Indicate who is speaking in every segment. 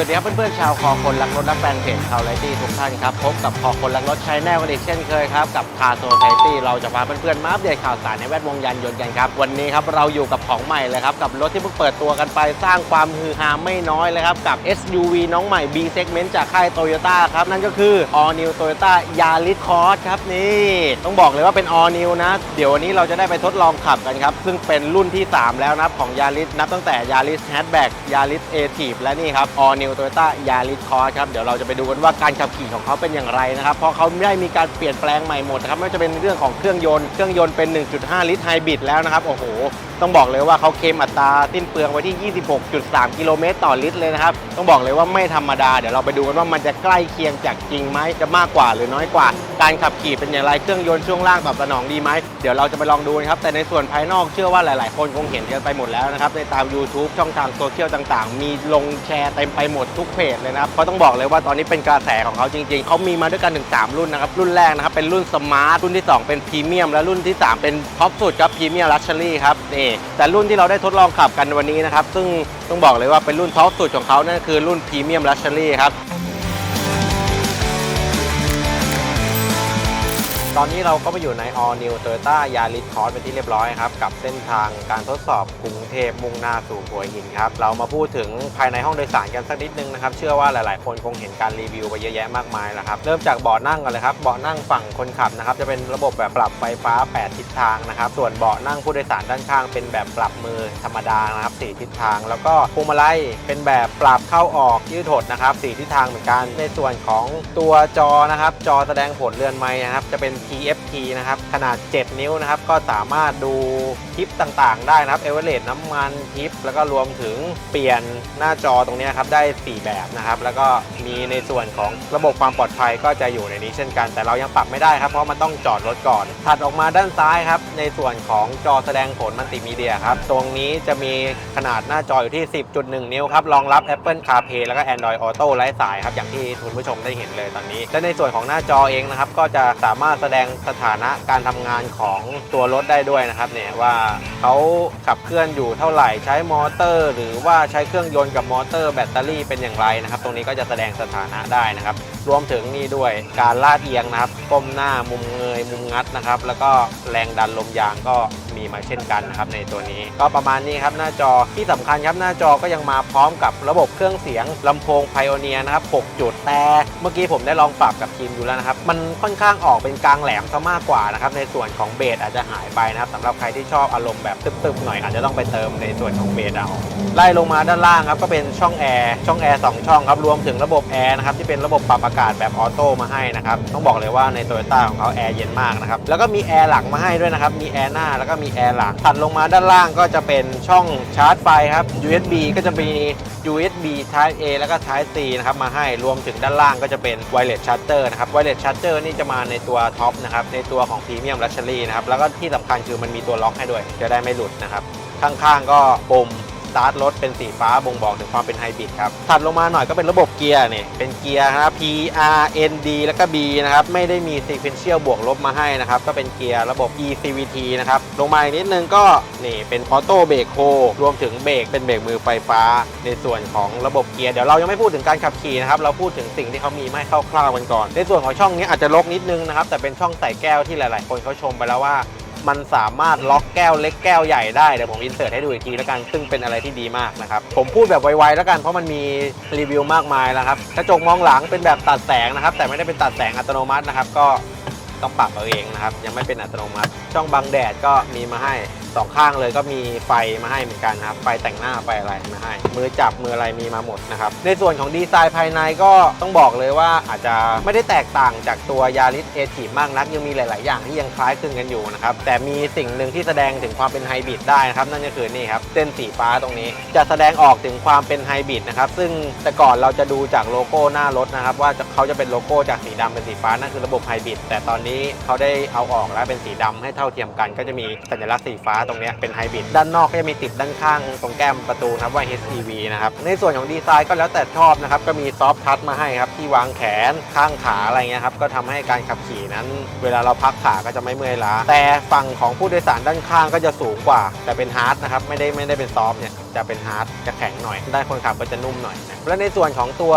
Speaker 1: วัสดีครับเพื่อนๆชาวคอคนรักรถและแฟนเพจคาร์ไลตี้ทุกท่านครับ พบกับคอคนรักรถใช้แน่วันอีกเช่นเคยครับ กับคาโซไซตี้เราจะพาเพื่อนๆมาอัปเดตข่าวสารในแวดวงยานยนต์กันครับ วันนี้ครับเราอยู่กับของใหม่เลยครับ กับรถที่เพิ่งเปิดตัวกันไปสร้างความฮือฮาไม่น้อยเลยครับ กับ SUV น้องใหม่ B segment จากค่ายโตโยต้าครับ นั่นก็คือ All New Toyota Yaris Cross ครับนี่ต้องบอกเลยว่าเป็น All New นะ เดี๋ยววันนี้เราจะได้ไปทดลองขับกันครับซึ่งเป็นรุ่นที่ 3 แล้วนะของ Yaris นับตั้งแต่ Yaris Hatchback Yaris a t i v และนี่ครับ All New Toyota Yaris Cross ครับเดี๋ยวเราจะไปดูกันว่าการขับขี่ของเขาเป็นอย่างไรนะครับ เพราะเขาไม่ได้มีการเปลี่ยนแปลงใหม่หมดนะครับไม่ว่าจะเป็นเรื่องของเครื่องยนต์เครื่องยนต์เป็น 1.5 ลิตรไฮบริดแล้วนะครับโอ้โห ต้องบอกเลยว่าเขาเคมอัตราสิ้นเปลืองไว้ที่ 26.3 กิโลเมตรต่อลิตรเลยนะครับต้องบอกเลยว่าไม่ธรรมดาเดี๋ยวเราไปดูกันว่ามันจะใกล้เคียงจากจริงไหมจะมากกว่าหรือน้อยกว่า การขับขี่เป็นอย่างไรเครื่องยนต์ช่วงล่างตอบสนองดีไหมเดี๋ยวเราจะไปลองดูนะครับแต่ในส่วนภายนอกเชื่อว่าหลาย ๆ คนคงเห็นกันไปหมดแล้วนะครับในตาม YouTube ช่องทางโซเชียลต่าง ๆ มีลงแชร์เต็มไปหมดทุกเพจเลยนะครับเพราะต้องบอกเลยว่าตอนนี้เป็นกระแสของเขาจริง ๆ เขามีมาด้วยกันถึง 3 รุ่นนะครับ รุ่นแรกนะครับ เป็นรุ่นสมาร์ท รุ่นที่ 2 เป็นพรีเมียม และรุ่นที่ 3 เป็นท็อปสุดครับพรีเมียมลักชัวรี่ครับนี่แต่รุ่นที่เราได้ทดลองขับกันวันนี้นะครับ ซึ่งต้องบอกเลยว่าเป็นรุ่นท็อปสุดของเขานั่นคือรุ่นพรีเมียมลักชัวรี่ครับ ตอนนี้เราก็มาอยู่ใน All New Toyota Yaris Cross เป็นที่เรียบร้อยครับ กับเส้นทางการทดสอบกรุงเทพมุ่งหน้าสู่หัวหินครับ เรามาพูดถึงภายในห้องโดยสารกันสักนิดนึงนะครับ เชื่อว่าหลายๆ คนคงเห็นการรีวิวไปเยอะแยะมากมายแล้วครับ เริ่มจากเบาะนั่งกันเลยครับ เบาะนั่งฝั่งคนขับนะครับ จะเป็นระบบแบบปรับไฟฟ้า 8 ทิศทางนะครับ ส่วนเบาะนั่งผู้โดยสารด้านข้าง เป็นแบบปรับมือธรรมดานะครับ4ทิศทาง แล้วก็พวงมาลัยเป็นแบบปรับเข้าออกยืดหดนะครับ4ทิศทางเหมือนกัน ในส่วนของตัวจอนะครับ จอแสดงผลเรือนไม้นะครับ จะเป็น TFT นะครับ ขนาด 7 นิ้วนะครับ ก็สามารถดูคลิปต่างๆ ได้นะครับเอเวอเรสต์น้ำมันคลิป แล้วก็รวมถึงเปลี่ยนหน้าจอตรงนี้ครับ ได้ 4 แบบนะครับ แล้วก็มีในส่วนของระบบความปลอดภัยก็จะอยู่ในนี้เช่นกัน แต่เรายังปรับไม่ได้ครับ เพราะมันต้องจอดรถก่อน ถัดออกมาด้านซ้ายครับ ในส่วนของจอแสดงผลมัลติมีเดียครับ ตรงนี้จะมีขนาดหน้าจออยู่ที่ 10.1 นิ้วครับ รองรับ Apple CarPlay แล้วก็ Android Auto ไร้สายครับ อย่างที่คุณผู้ชมได้เห็นเลยตอนนี้ และในส่วนของหน้าจอเองนะครับ ก็จะสามารถดงสถานะการทำงานของตัวรถได้ด้วยนะครับเนี่ยว่าเขาขับเคลื่อนอยู่เท่าไหร่ใช้มอเตอร์ หรือว่าใช้เครื่องยนต์กับมอเตอร์แบตเตอรี่เป็นอย่างไรนะครับ ตรงนี้ก็จะแสดงสถานะได้นะครับ รวมถึงนี่ด้วยการลาดเอียงนะครับก้มหน้ามุมเงยมุมงัดนะครับ แล้วก็แรงดันลมยางก็ มีมาเช่นกันนะครับในตัวนี้ ก็ประมาณนี้ครับหน้าจอที่สำคัญครับหน้าจอก็ยังมาพร้อมกับระบบเครื่องเสียงลำโพงไพโอเนียนะครับ 6 จุดแต่เมื่อกี้ผมได้ลองปรับกับทีมดูแล้วนะครับ มันค่อนข้างออกเป็นกลางแหลมซะมากกว่านะครับในส่วนของเบสอาจจะหายไปนะครับสำหรับใครที่ชอบอารมณ์แบบตึบๆหน่อยอาจจะต้องไปเติมในส่วนของเบสเอาไล่ลงมาด้านล่างครับก็เป็นช่องแอร์ช่องแอร์สองช่องครับรวมถึงระบบแอร์นะครับที่เป็นระบบปรับอากาศแบบออโต้มาให้นะครับต้องบอกเลยว่าในโตโยต้าของเขาแอร์เย็นมากนะครับแล้วก็มีแอร์หลังมาให้ด้วยนะครับมีแอร์หน้าแล้วก็มีแอร์หลักถัดลงมาด้านล่างก็จะเป็นช่องชาร์จไฟครับ USB ก็จะมี USB Type A แล้วก็ Type C นะครับมาให้รวมถึงด้านล่างก็จะเป็น Wireless Charger นะครับ Wireless Charger นี่จะมาในตัวท็อปนะครับในตัวของ Premium Luxury นะครับแล้วก็ที่สำคัญคือมันมีตัวล็อกให้ด้วย จะได้ไม่หลุดนะครับข้างๆก็ปุ่ม สตาร์ทรถเป็นสีฟ้าบ่งบอกถึงความเป็นไฮบริดครับ ถัดลงมาหน่อยก็เป็นระบบเกียร์เนี่ยเป็นเกียร์นะครับ P R N D แล้วก็ B นะครับ ไม่ได้มี sequential บวกลบมาให้นะครับ ก็เป็นเกียร์ระบบ E C V T นะครับ ลงมาอีกนิดนึงก็นี่เป็นออโต้เบรกโฮรวมถึงเบรกเป็นเบรกมือไฟฟ้า ในส่วนของระบบเกียร์เดี๋ยวเรายังไม่พูดถึงการขับขี่นะครับเราพูดถึงสิ่งที่เขามีมาให้คร่าวๆกันก่อน ในส่วนของช่องนี้อาจจะรกนิดนึงนะครับแต่เป็นช่องใส่แก้วที่หลาย ๆ คนเขาชมไปแล้วว่า มันสามารถล็อกแก้วเล็กแก้วใหญ่ได้ เดี๋ยวผมอินเสิร์ตให้ดูอีกทีแล้วกัน ซึ่งเป็นอะไรที่ดีมากนะครับ ผมพูดแบบไวๆแล้วกัน เพราะมันมีรีวิวมากมายแล้วครับ กระจกมองหลังเป็นแบบตัดแสงนะครับ แต่ไม่ได้เป็นตัดแสงอัตโนมัตินะครับ ก็ต้องปรับเอาเองนะครับ ยังไม่เป็นอัตโนมัติ ช่องบังแดดก็มีมาให้สองข้างเลยก็มีไฟมาให้เหมือนกันนะครับ ไฟแต่งหน้าไฟอะไรมาให้ มือจับมืออะไรมีมาหมดนะครับ ในส่วนของดีไซน์ภายในก็ต้องบอกเลยว่าอาจจะไม่ได้แตกต่างจากตัวยาริสเอทีมากนัก ยังมีหลาย ๆ อย่างที่ยังคล้ายคลึงกันอยู่นะครับ แต่มีสิ่งหนึ่งที่แสดงถึงความเป็นไฮบริดได้นะครับ นั่นก็คือนี่ครับเส้นสีฟ้าตรงนี้ จะแสดงออกถึงความเป็นไฮบริดนะครับ ซึ่งแต่ก่อนเราจะดูจากโลโก้หน้ารถนะครับ ว่าเขาจะเป็นโลโก้จากสีดำเป็นสีฟ้านั่นคือระบบไฮบริดแต่ตอนนี้เขาได้เอาออกแล้วเป็นสีดำให้เท่าเทียมกัน ก็จะมีสัญลักษณ์สีฟ้าตรงนี้เป็นไฮบริดด้านนอกก็จะมีติดด้านข้างตรงแก้มประตูนะครับว่า HEV นะครับในส่วนของดีไซน์ก็แล้วแต่ชอบนะครับก็มีซอฟทัชมาให้ครับที่วางแขนข้างขาอะไรเงี้ยครับก็ทำให้การขับขี่นั้น เวลาเราพักขาก็จะไม่เมื่อยล้าแต่ฝั่งของผู้โดยสารด้านข้างก็จะสูงกว่า แต่เป็นฮาร์ดนะครับไม่ได้ไม่ได้เป็นซอฟเนี่ยจะเป็นฮาร์ดจะแข็งหน่อยด้านคนขับก็จะนุ่มหน่อย และในส่วนของตัว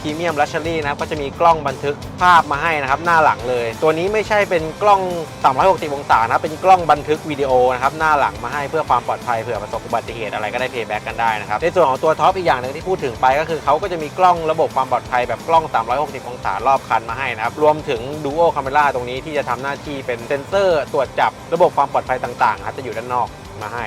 Speaker 1: พรีเมียมลัชเชอรี่นะครับก็จะมีกล้องบันทึกภาพมาให้นะครับหน้าหลังเลย ตัวนี้ไม่ใช่เป็นกล้อง 360 องศานะครับเป็นกล้องบันทึกวิดีโอนะครับหน้าหลังมาให้เพื่อความปลอดภัยเผื่อประสบอุบัติเหตุอะไรก็ได้เพย์แบ็กกันได้นะครับในส่วนของตัวท็อปอีกอย่างหนึ่งที่พูดถึงไปก็คือเขาก็จะมีกล้องระบบความปลอดภัยแบบกล้อง 360 องศารอบคันมาให้นะครับรวมถึง Duo Camera ตรงนี้ที่จะทำหน้าที่เป็นเซ็นเซอร์ตรวจจับระบบความปลอดภัยต่างๆครับจะอยู่ด้านนอกมาให้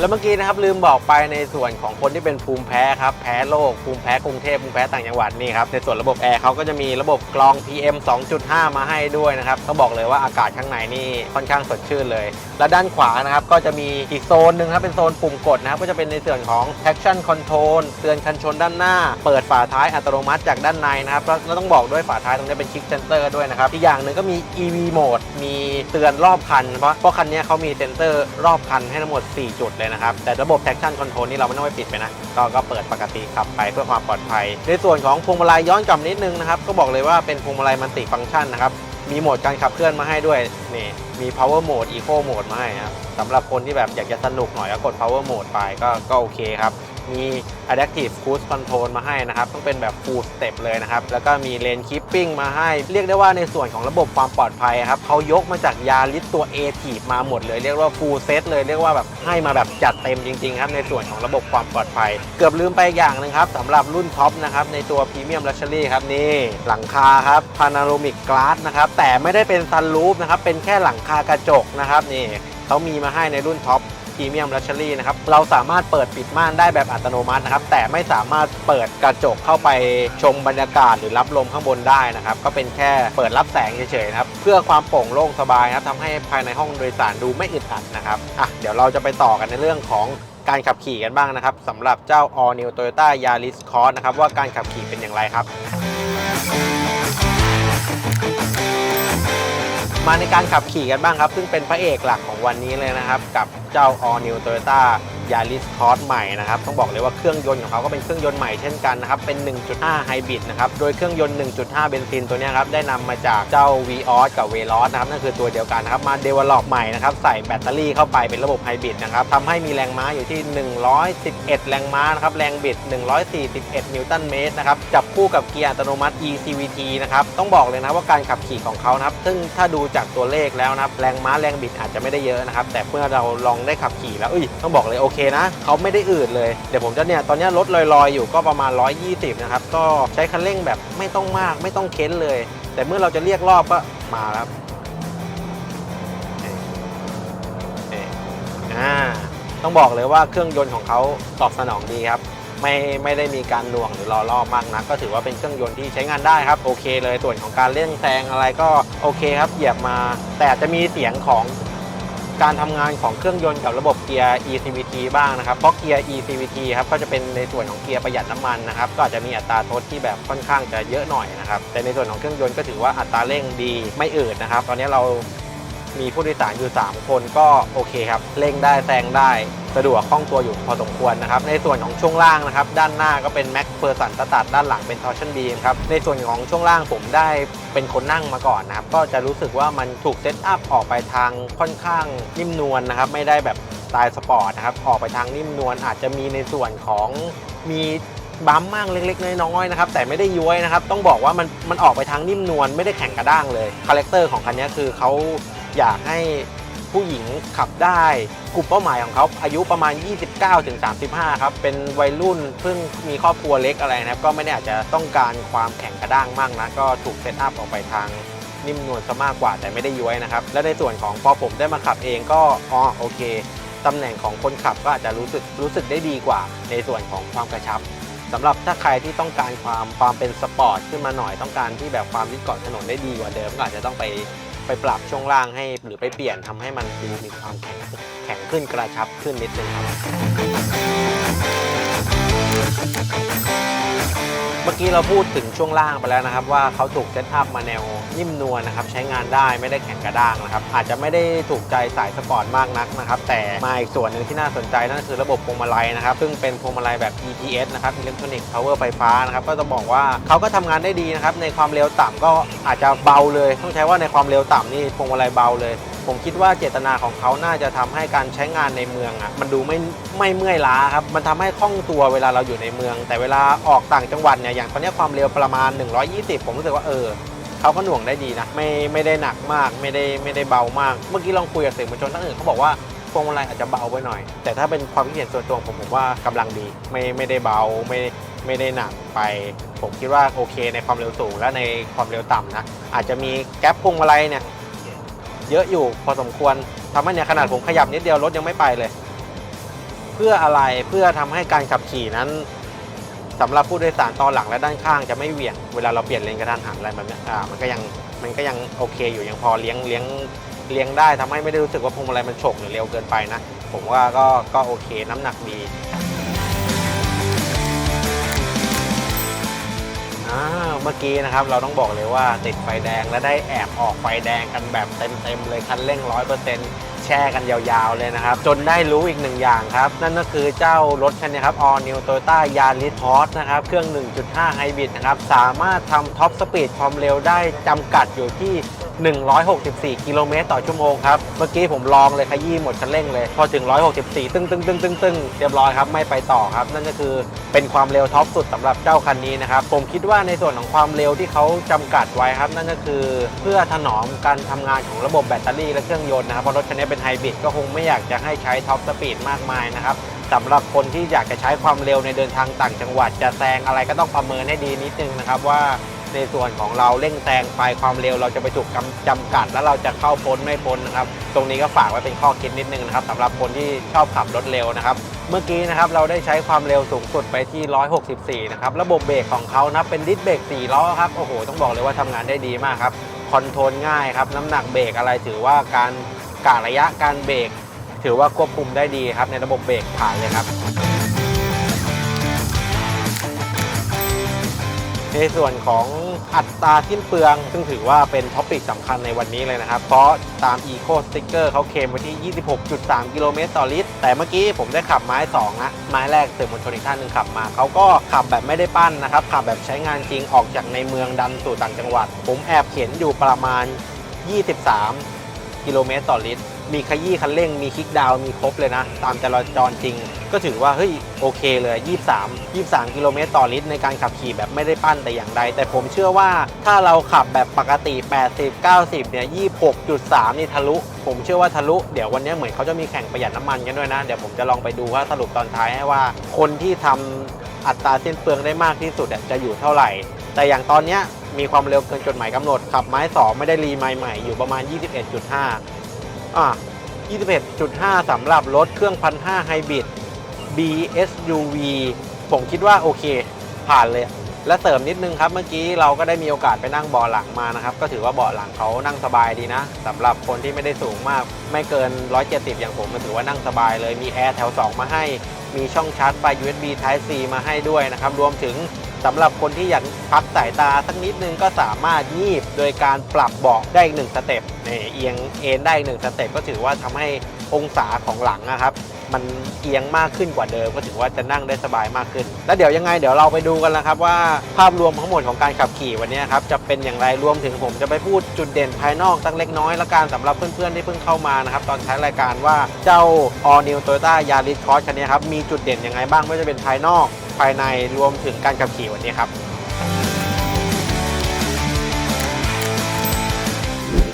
Speaker 1: แล้วเมื่อกี้นะครับลืมบอกไปในส่วนของคนที่เป็นภูมิแพ้ครับแพ้โรคภูมิแพ้กรุงเทพภูมิแพ้ต่างจังหวัดนี่ครับในส่วนระบบแอร์เขาก็จะมีระบบกรอง PM 2.5 มาให้ด้วยนะครับต้องบอกเลยว่าอากาศข้างในนี่ค่อนข้างสดชื่นเลย และด้านขวานะครับก็จะมีอีกโซนหนึ่งครับเป็นโซนปุ่มกดนะครับก็จะเป็นในส่วนของ traction control เตือนคันชนด้านหน้า เปิดฝาท้ายอัตโนมัติจากด้านในนะครับแล้วต้องบอกด้วยฝาท้ายตรงนี้เป็นคลิกเซนเตอร์ด้วยนะครับอีกอย่างหนึ่งก็มี EV mode มีเตือนรอบคัน เพราะเพราะคันนี้เขามีเซนเตอร์รอบคันให้ทั้งหมด 4 จุดเลยนะครับ แต่ระบบ traction control นี่เราไม่ต้องไปปิดไปนะ ก็ก็เปิดปกติขับไปเพื่อความปลอดภัย ในส่วนของพวงมาลัยย้อนกลับนิดนึงนะครับ ก็บอกเลยว่าเป็นพวงมาลัยมันติฟังก์ชันนะครับ มีโหมดการขับเคลื่อนมาให้ด้วยนี่มี power mode eco mode มาให้ครับสำหรับคนที่แบบอยากจะสนุกหน่อยก็กด power mode ไปก็ก็โอเคครับ มี adaptive cruise control มาให้นะครับ ต้องเป็นแบบ full step เลยนะครับ แล้วก็มี lane keeping มาให้ เรียกได้ว่าในส่วนของระบบความปลอดภัยครับเขายกมาจากยาลิสตัว a t i v มาหมดเลย เรียกว่า full set เลยเรียกว่าแบบให้มาแบบจัดเต็มจริงๆครับในส่วนของระบบความปลอดภัย เกือบลืมไปอย่างนึงครับสำหรับรุ่นท็อปนะครับในตัว Premium Luxury ครับนี่หลังคาครับ Panoramic Glass นะครับแต่ไม่ได้เป็น sunroof นะครับเป็นแค่หลังคากระจกนะครับนี่เขามีมาให้ในรุ่นท็อป พรีเมียมลัชชัรี่นะครับเราสามารถเปิดปิดม่านได้แบบอัตโนมัตินะครับแต่ไม่สามารถเปิดกระจกเข้าไปชมบรรยากาศหรือรับลมข้างบนได้นะครับก็เป็นแค่เปิดรับแสงเฉยๆนะครับเพื่อความโปร่งโล่งสบายนะครับทำให้ภายในห้องโดยสารดูไม่อึดอัดนะครับอะเดี๋ยวเราจะไปต่อกันในเรื่องของการขับขี่กันบ้างนะครับสำหรับเจ้า All New Toyota Yaris Cross นะครับว่าการขับขี่เป็นอย่างไรครับ มาในการขับขี่กันบ้างครับ ซึ่งเป็นพระเอกหลักของวันนี้เลยนะครับ กับเจ้า All New Toyota Yaris Cross ใหม่นะครับ ต้องบอกเลยว่าเครื่องยนต์ของเขาก็เป็นเครื่องยนต์ใหม่เช่นกันนะครับ เป็น 1.5 ไฮบริดนะครับ โดยเครื่องยนต์ 1.5 เบนซินตัวนี้ครับ ได้นำมาจากเจ้า v ีออสกับ v ล o s นะครับ นั่นคือตัวเดียวกันนะครับ มาเดเวลลอปใหม่นะครับ ใส่แบตเตอรี่เข้าไปเป็นระบบไฮบริดนะครับทำให้มีแรงม้าอยู่ที่ 111 แรงม้านะครับ แรงบิด 141 นิวตันเมตรนะครับ จับคู่กับเกียร์อัตโนมัติ eCVT นะครับ ต้องบอกเลยนะว่าการขับขี่ของเขานะครับ ซึ่งถ้าดูจากตัวเลขแล้วนะครับ แรงม้าแรงบิดอาจจะไม่ได้เยอะนะครับ แต่เมื่อเราลองได้ขับขี่แล้วเอ้ยต้องบอกเลยโอเคนะเขาไม่ได้อืดเลยเดี๋ยวผมจะเนี่ยตอนนี้รถลอยๆ อยู่ก็ประมาณ 120 นะครับ ก็ใช้คันเร่งแบบไม่ต้องมากไม่ต้องเค้นเลย แต่เมื่อเราจะเรียกรอบก็มาแล้วครับอ่าต้องบอกเลยว่าเครื่องยนต์ของเขาตอบสนองดีครับไม่ไม่ได้มีการหน่วงหรือรอรอบมากนักก็ถือว่าเป็นเครื่องยนต์ที่ใช้งานได้ครับโอเคเลยส่วนของการเล่นแซงอะไรก็โอเคครับเหยียบมา แต่อาจจะมีเสียงของ การทำงานของเครื่องยนต์กับระบบเกียร์ eCVT บ้างนะครับ เพราะเกียร์ eCVT ครับก็จะเป็นในส่วนของเกียร์ประหยัดน้ำมันนะครับ ก็อาจจะมีอัตราทดที่แบบค่อนข้างจะเยอะหน่อยนะครับ แต่ในส่วนของเครื่องยนต์ก็ถือว่าอัตราเร่งดีไม่อืดนะครับ ตอนนี้เรา มีผู้โดยสารอยู่ 3 คนก็โอเคครับเร่งได้แซงได้สะดวกคล่องตัวอยู่พอสมควรนะครับ ในส่วนของช่วงล่างนะครับ ด้านหน้าก็เป็น Max p e r s o n สตัดด้านหลังเป็น Torsion Beam ครับ ในส่วนของช่วงล่างผมได้เป็นคนนั่งมาก่อนนะครับ ก็จะรู้สึกว่ามันถูกเซตอัพออกไปทางค่อนข้างนิ่มนวลนะครับ ไม่ได้แบบสไตล์สปอร์ตนะครับ ออกไปทางนิ่มนวลอาจจะมีในส่วนของมีบัมมั่งเล็กๆน้อยๆนะครับแต่ไม่ได้ย้วยนะครับ ต้องบอกว่ามันมันออกไปทางนิ่มนวลไม่ได้แข็งกระด้างเลยคาแรคเตอร์ของคันนี้คือเขา อยากให้ผู้หญิงขับได้ กลุ่มเป้าหมายของเขาอายุประมาณ 29-35 ครับ เป็นวัยรุ่นเพิ่งมีครอบครัวเล็กอะไรนะครับ ก็ไม่ได้อาจจะต้องการความแข็งกระด้างมากนะ ก็ถูกเซตอัพออกไปทางนิ่มนวลซะมากกว่าแต่ไม่ได้ย้วยนะครับ และในส่วนของพอผมได้มาขับเองก็อ๋อโอเคตำแหน่งของคนขับก็อาจจะรู้สึกรู้สึกได้ดีกว่า ในส่วนของความกระชับสำหรับถ้าใครที่ต้องการความความเป็นสปอร์ตขึ้นมาหน่อยต้องการที่แบบความยึดเกาะถนนได้ดีกว่าเดิมก็อาจจะต้องไป ไปปรับช่วงล่างให้หรือไปเปลี่ยนทำให้มันดูมีความแข็งแข็งขึ้นกระชับขึ้นนิดนึงครับ มื่อกี้เราพูดถึงช่วงล่างไปแล้วนะครับ ว่าเขาถูกเซตอัพมาแนวนิ่มนวลนะครับ ใช้งานได้ไม่ได้แข็งกระด้างนะครับ อาจจะไม่ได้ถูกใจสายสปอร์ตมากนักนะครับ แต่มาอีกส่วนหนึ่งที่น่าสนใจนั่นคือระบบพวงมาลัยนะครับ ซึ่งเป็นพวงมาลัยแบบ EPS นะครับ Electronic Power ไฟฟ้านะครับ ก็จะบอกว่าเขาก็ทำงานได้ดีนะครับ ในความเร็วต่ำก็อาจจะเบาเลย ต้องใช้ว่าในความเร็วต่ำนี่พวงมาลัยเบาเลย ผมคิดว่าเจตนาของเขาน่าจะทำให้การใช้งานในเมืองอะมันดูไม่ไม่เมื่อยล้าครับมันทำให้คล่องตัวเวลาเราอยู่ในเมือง แต่เวลาออกต่างจังหวัดเนี่ยอย่างตอนนี้ความเร็วประมาณ 120 ผมรู้สึกว่าเออเขาก็หน่วงได้ดีนะไม่ไม่ได้หนักมากไม่ได้ไม่ได้เบามาก เมื่อกี้ลองคุยกับสื่อมวลชนท่านอื่นเขาบอกว่าพวงมาลัยอาจจะเบาไปหน่อย แต่ถ้าเป็นความคิดเห็นส่วนตัวผมผมว่ากำลังดี ไม่ไม่ได้เบาไม่ไม่ได้หนักไป ผมคิดว่าโอเคในความเร็วสูงและในความเร็วต่ำนะอาจจะมีแก๊ปพวงมาลัยเนี่ย เยอะอยู่พอสมควรทำให้เนี่ยขนาดผมขยับนิดเดียวรถยังไม่ไปเลย เพื่ออะไรเพื่อทำให้การขับขี่นั้นสำหรับผู้โดยสารตอนหลังและด้านข้างจะไม่เหวี่ยงเวลาเราเปลี่ยนเลนกระทันหันอะไรแบบนี้อ่ามันก็ยังมันก็ยังโอเคอยู่ยังพอเลี้ยงเลี้ยงเลี้ยงได้ทำให้ไม่ได้รู้สึกว่าพวงมาลัยมันฉกหรือเร็วเกินไปนะ ผมว่าก็ก็โอเคน้ำหนักดี มื่อกี้นะครับเราต้องบอกเลยว่าติดไฟแดงและได้แอบออกไฟแดงกันแบบเต็มๆเลยคันเร่ง 100%แช่กันยาวๆเลยนะครับ จนได้รู้อีกหนึ่งอย่างครับ นั่นก็คือเจ้ารถคันนี้ครับ All New Toyota Yaris Cross นะครับ เครื่อง 1.5 ไฮบริดนะครับ สามารถทำท็อปสปีดความเร็วได้จำกัดอยู่ที่ 164 กิโลเมตรต่อชั่วโมงครับ เมื่อกี้ผมลองเลยขยี้หมดคันเร่งเลย พอถึง 164 ตึ้งตึ้งตึ้งตึ้งตึ้งเรียบร้อยครับ ไม่ไปต่อครับ นั่นก็คือเป็นความเร็วท็อปสุดสำหรับเจ้าคันนี้นะครับ ผมคิดว่าในส่วนของความเร็วที่เขาจำกัดไว้ครับ นั่นก็คือเพื่อถนอมการทำงานของระบบแบตเตอรี่และเครื่องยนต์นะครับ เพราะรถคันนี้เป็นไฮบริดก็คงไม่อยากจะให้ใช้ท็อปสปีดมากมายนะครับสำหรับคนที่อยากจะใช้ความเร็วในเดินทางต่างจังหวัดจะแซงอะไรก็ต้องประเมินให้ดีนิดนึงนะครับว่า ในส่วนของเราเร่งแซงไปความเร็วเราจะไปถูกกำจำกัด แล้วเราจะเข้าพ้นไม่พ้นนะครับ ตรงนี้ก็ฝากไว้เป็นข้อคิดนิดนึงนะครับสำหรับคนที่ชอบขับรถเร็วนะครับ เมื่อกี้นะครับเราได้ใช้ความเร็วสูงสุดไปที่ 164 นะครับ ระบบเบรกของเขานะเป็นดิสเบรก4ล้อครับ โอ้โห ต้องบอกเลยว่าทำงานได้ดีมากครับ คอนโทรลง่ายครับ น้ำหนักเบรกอะไรถือว่าการกะระยะการเบรกถือว่าควบคุมได้ดีครับในระบบเบรกผ่านเลยครับ ในส่วนของอัตราสิ้นเปลือง ซึ่งถือว่าเป็นท็อปิกสำคัญในวันนี้เลยนะครับ เพราะตาม Eco Sticker เขาเคลมไว้ที่ 26.3 กิโลเมตรต่อลิตร แต่เมื่อกี้ผมได้ขับไม้2นะไม้แรกสื่อมวลชนอีกท่านหนึ่งขับมา เขาก็ขับแบบไม่ได้ปั้นนะครับ ขับแบบใช้งานจริงออกจากในเมืองดันสู่ต่างจังหวัด ผมแอบเข็นอยู่ประมาณ 23 กิโลเมตรต่อลิตร มีขยี้คันเร่ง มีคลิกดาวมีครบเลยนะ ตามจราจรจริง ก็ถือว่า เฮ้ย โอเคเลย 23 23 กิโลเมตรต่อลิตรในการขับขี่แบบไม่ได้ปั้นแต่อย่างใด แต่ผมเชื่อว่าถ้าเราขับแบบปกติ 80 90 เนี่ย 26.3 นี่ทะลุ ผมเชื่อว่าทะลุ เดี๋ยววันนี้เหมือนเขาจะมีแข่งประหยัดน้ำมันกันด้วยนะ เดี๋ยวผมจะลองไปดูว่าสรุปตอนท้ายให้ว่า คนที่ทำอัตราสิ้นเปลืองได้มากที่สุดจะอยู่เท่าไหร่ แต่อย่างตอนเนี้ยมีความเร็วเกินจดหมายกำหนดขับไม้สองไม่ได้รีไมล์ใหม่อยู่ประมาณ 21.5 อะ21.5สำหรับรถเครื่อง1,500ไฮบริด BSUV ผมคิดว่าโอเค ผ่านเลย และเสริมนิดนึงครับเมื่อกี้เราก็ได้มีโอกาสไปนั่งเบาะหลังมานะครับ ก็ถือว่าเบาะหลังเขานั่งสบายดีนะสำหรับคนที่ไม่ได้สูงมาก ไม่เกิน 170 อย่างผมมันถือว่านั่งสบายเลยมีแอร์แถว 2 มาให้ มีช่องชาร์จไฟ USB Type C มาให้ด้วยนะครับ รวมถึงสำหรับคนที่อยากพักสายตาสักนิดนึงก็สามารถงีบโดยการปรับเบาะได้อีกหนึ่งสเต็ป นี่เอียงเอ็นได้หนึ่งสเต็ปก็ถือว่าทำให้องศาของหลังนะครับ มันเอียงมากขึ้นกว่าเดิม ก็ถือว่าจะนั่งได้สบายมากขึ้น แล้วเดี๋ยวยังไงเดี๋ยวเราไปดูกันแล้วครับว่าภาพรวมทั้งหมดของการขับขี่วันนี้ครับจะเป็นอย่างไรรวมถึงผมจะไปพูดจุดเด่นภายนอกสักเล็กน้อยละกันสำหรับเพื่อนๆที่เพิ่งเข้ามานะครับตอนท้ายรายการว่าเจ้า All New Toyota Yaris Cross คันนี้ครับมีจุดเด่นยังไงบ้างไม่ว่าจะเป็นภายนอกภายในรวมถึงการขับขี่วันนี้ครับ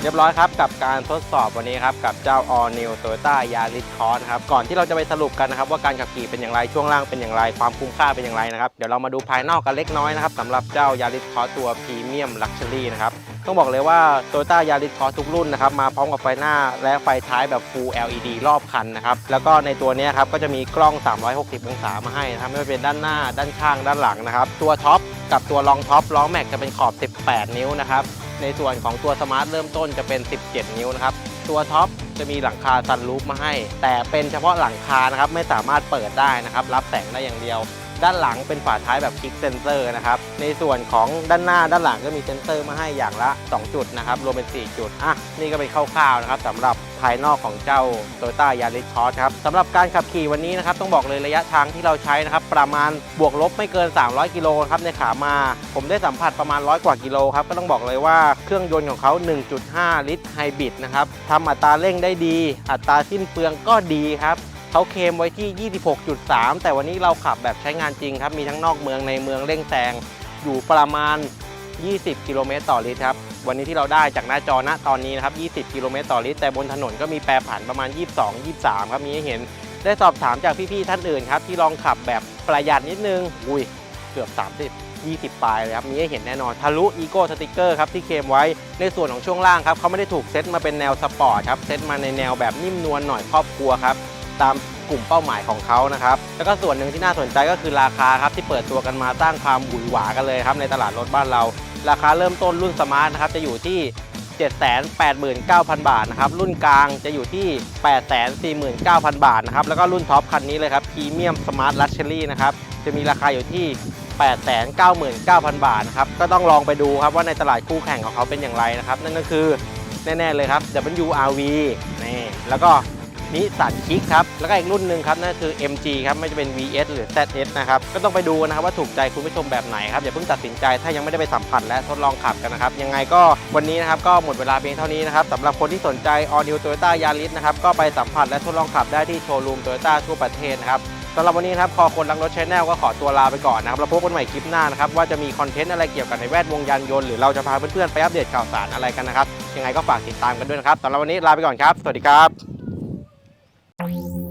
Speaker 1: รียบร้อยครับกับการทดสอบวันนี้ครับกับเจ้า All New Toyota Yaris Cross ครับก่อนที่เราจะไปสรุปกันนะครับว่าการขับขี่เป็นอย่างไรช่วงล่างเป็นอย่างไร ความคุ้มค่าเป็นอย่างไรนะครับเดี๋ยวเรามาดูภายนอกกันเล็กน้อยนะครับสำหรับเจ้า Yaris Cross ตัว Premium Luxury นะครับต้องบอกเลยว่า Toyota Yaris Cross ทุกรุ่นนะครับมาพร้อมกับไฟหน้าและไฟท้ายแบบ Full LED รอบคันนะครับแล้วก็ในตัวนี้ครับก็จะมีกล้อง 360 องศามาให้นะครับไม่ว่าเป็นด้านหน้าด้านข้างด้านหลังนะครับตัวท็อปกับตัวรองท็อปล้อแม็กจะเป็นขอบ 18 นิ้วนะครับ ในส่วนของตัวสมาร์ทเริ่มต้นจะเป็น 17 นิ้วนะครับ ตัวท็อปจะมีหลังคาซันรูฟมาให้ แต่เป็นเฉพาะหลังคานะครับไม่สามารถเปิดได้นะครับ รับแสงได้อย่างเดียว ด้านหลังเป็นฝาท้ายแบบคลิกเซนเซอร์นะครับ ในส่วนของด้านหน้าด้านหลังก็มีเซนเซอร์มาให้อย่างละ 2 จุดนะครับ รวมเป็น 4 จุด อะ นี่ก็เป็นคร่าวๆนะครับสำหรับภายนอกของเจ้า Toyota Yaris Cross ครับสำหรับการขับขี่วันนี้นะครับ ต้องบอกเลยระยะทางที่เราใช้นะครับ ประมาณบวกลบไม่เกิน 300 กิโลครับในขามา ผมได้สัมผัสประมาณ100กว่ากิโลครับ ก็ต้องบอกเลยว่าเครื่องยนต์ของเขา 1.5 ลิตรไฮบริดนะครับทำอัตราเร่งได้ดี อัตราสิ้นเปลืองก็ดีครับ เขาเคมไว้ที่ 26.3 แต่วันนี้เราขับแบบใช้งานจริงครับ มีทั้งนอกเมืองในเมืองเร่งแซงอยู่ประมาณ 20 กิโลเมตรต่อลิตรครับ วันนี้ที่เราได้จากหน้าจอณตอนนี้นะครับ 20 กิโลเมตรต่อลิตร แต่บนถนนก็มีแปรผันประมาณ 22 23 ครับ มีให้เห็น ได้สอบถามจากพี่ๆท่านอื่นครับ ที่ลองขับแบบประหยัดนิดนึง อุ้ย เกือบ 30 20 ปลายเลยครับ มีให้เห็นแน่นอน ทะลุอีโก้สติกเกอร์ครับที่เคมไว้ ในส่วนของช่วงล่างครับเขาไม่ได้ถูกเซตมาเป็นแนวสปอร์ตครับ เซตมาในแนวแบบนิ่มนวลหน่อยครอบครัวครับ ตามกลุ่มเป้าหมายของเขานะครับแล้วก็ส่วนหนึ่งที่น่าสนใจก็คือราคาครับที่เปิดตัวกันมาสร้างความหวือหวากันเลยครับในตลาดรถบ้านเรา ราคาเริ่มต้นรุ่นสมาร์ทนะครับจะอยู่ที่ 789,000 บาทนะครับรุ่นกลางจะอยู่ที่ 849,000 บาทนะครับแล้วก็รุ่นท็อปคันนี้เลยครับพรีเมียมสมาร์ทลักชัวรี่นะครับจะมีราคาอยู่ที่ 899,000 บาทนะครับก็ต้องลองไปดูครับว่าในตลาดคู่แข่งของเขาเป็นอย่างไรนะครับนั่นก็คือแน่ ๆ เลยครับ WRV นี่แล้วก็ นิสสันคิกครับ แล้วก็อีกรุ่นหนึ่งครับนั่นคือ MG ครับไม่จะเป็น VS หรือ ZS นะครับ ก็ต้องไปดูนะครับว่าถูกใจคุณผู้ชมแบบไหนครับอย่าเพิ่งตัดสินใจถ้ายังไม่ได้ไปสัมผัสและทดลองขับกันนะครับ ยังไงก็วันนี้นะครับก็หมดเวลาเพียงเท่านี้นะครับสำหรับคนที่สนใจ All New Toyota Yaris นะครับก็ไปสัมผัสและทดลองขับได้ที่โชว์รูม Toyota ทั่วประเทศนะครับสำหรับวันนี้ครับ คอคนรักรถชแนลก็ขอตัวลาไปก่อนนะครับแล้วพบกันใหม่คลิปหน้านะครับ ว่าจะมีคอนเทนต์อะไรเกี่ยวกับในแวดวงยานยนต์หรือเราจะพาเพื่อนๆ ไปอัปเดตข่าวสารอะไรกันนะครับ ยังไงก็ฝากติดตามกันด้วยนะครับสำหรับวันนี้ลาไปก่อนครับ สวัสดีครับ Thank you.